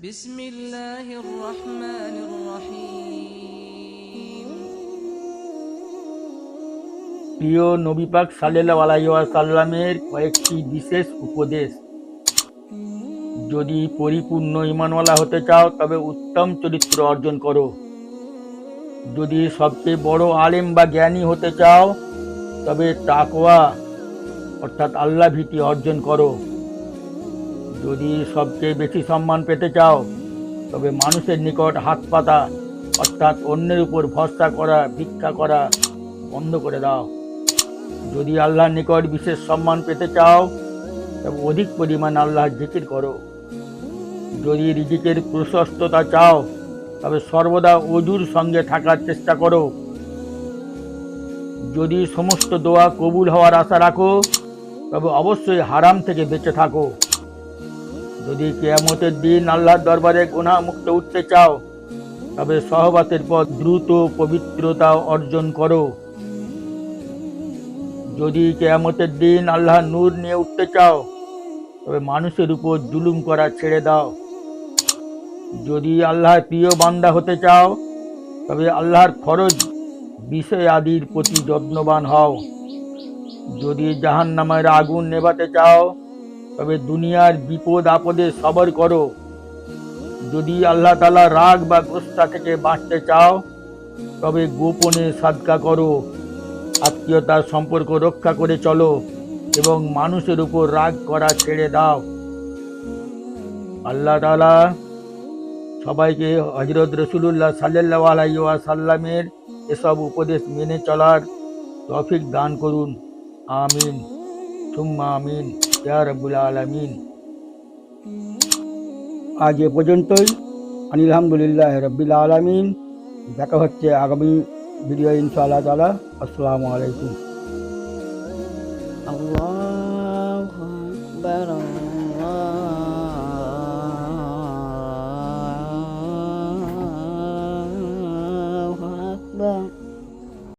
بسم الله الرحمن الرحيم প্রিয় নবী পাক সাল্লাল্লাহু আলাইহি ওয়াসাল্লামের কয়েকটি বিশেষ উপদেশ যদি পরিপূর্ণ ইমানওয়ালা হতে চাও তবে উত্তম চরিত্র অর্জন করো যদি সবচেয়ে বড় আলেম বা জ্ঞানী হতে চাও তবে তাকওয়া অর্থাৎ আল্লাহ ভীতি অর্জন করো যদি সবচেয়ে বেশি সম্মান পেতে চাও, তবে মানুষের নিকট হাত পাতা, অর্থাৎ অন্যের উপর ভরসা করা, ভিক্ষা করা বন্ধ করে দাও। যদি আল্লাহর নিকট বিশেষ সম্মান পেতে চাও, তবে অধিক পরিমাণ আল্লাহর জিকির করো। যদি রিজিকের প্রশস্ততা চাও, তবে সর্বদা অজুর সঙ্গে থাকার চেষ্টা করো। যদি সমস্ত দোয়া কবুল হওয়ার আশা রাখো, তবে অবশ্যই হারাম থেকে বেঁচে থাকো। যদি কেয়ামতের দিন আল্লাহর দরবারে গুনাহ মুক্ত উঠতে চাও, তবে সহবাতের পর দ্রুত পবিত্রতা অর্জন করো। যদি কেয়ামতের দিন আল্লাহ নূর নিয়ে উঠতে চাও, তবে মানুষের উপর জুলুম করা ছেড়ে দাও। যদি আল্লাহর প্রিয় বান্দা হতে চাও, তবে আল্লাহর খরচ বিষয় আদির প্রতি যত্নবান হও। যদি জাহান নামের আগুন নেভাতে চাও তবে দুনিয়ার বিপদ আপদে সবর করো। যদি আল্লাহ তালা রাগ বা গোস্তা থেকে বাঁচতে চাও, তবে গোপনে সাদকা করো। আত্মীয়তার সম্পর্ক রক্ষা করে চলো এবং মানুষের উপর রাগ করা ছেড়ে দাও। আল্লাহ তালা সবাইকে হজরত রসুল্লাহ সাল্লাহ আলাইয়া সাল্লামের এসব উপদেশ মেনে চলার তফিক দান করুন। আমিন। সুম্মা আমিন। ইয়া রব্বুল আলমিন। আজ এ পর্যন্তই। আনিলহামদুলিল্লাহ রব্বিল আলমিন। দেখা হচ্ছে আগামী ভিডিও ইনশাআল্লাহ তালা আসসালামু আলাইকুম। الله أكبر